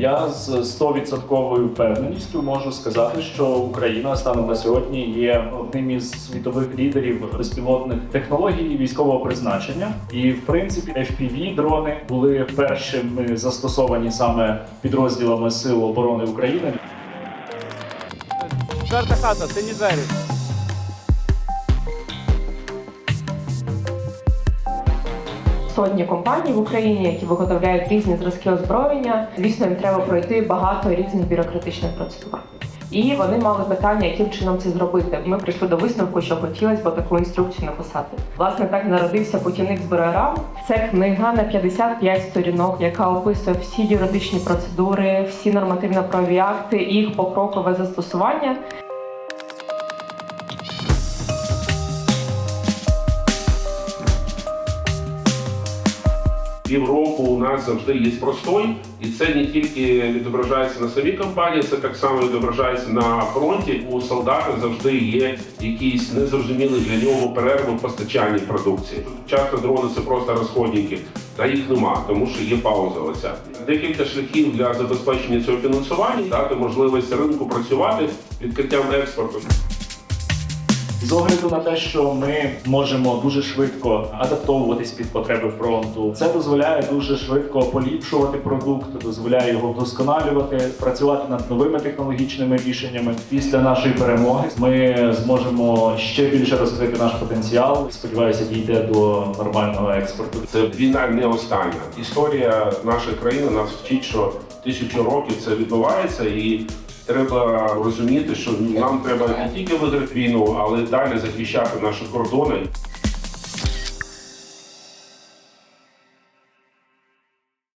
Я з 100% впевненістю можу сказати, що Україна станом на сьогодні є одним із світових лідерів безпілотних технологій військового призначення. І в принципі, fpv дрони були першими застосовані саме підрозділами Сил оборони України. Четверта хата, сині двері. Сотні компаній в Україні, які виготовляють різні зразки озброєння. Звісно, їм треба пройти багато різних бюрократичних процедур. І вони мали питання, яким чином це зробити. Ми прийшли до висновку, що хотілося б таку інструкцію написати. Власне, так народився путівник з. Це книга на 55 сторінок, яка описує всі юридичні процедури, всі нормативно-правові акти, їх покрокове застосування. Півроку у нас завжди є простой, і це не тільки відображається на самій компанії, це так само відображається на фронті. У солдата завжди є якісь незрозумілі для нього перерви в продукції. Часто дрони це просто розходники, та їх нема, тому що є пауза. Оця декілька шляхів для забезпечення цього фінансування, дати можливість ринку працювати відкриттям експорту. З огляду на те, що ми можемо дуже швидко адаптовуватись під потреби фронту, це дозволяє дуже швидко поліпшувати продукт, дозволяє його вдосконалювати, працювати над новими технологічними рішеннями. Після нашої перемоги ми зможемо ще більше розкрити наш потенціал. Сподіваюся, дійде до нормального експорту. Це війна не остання. Історія нашої країни нас вчить, що тисячу років це відбувається, і треба розуміти, що нам треба не тільки виграти війну, але й далі захищати наші кордони.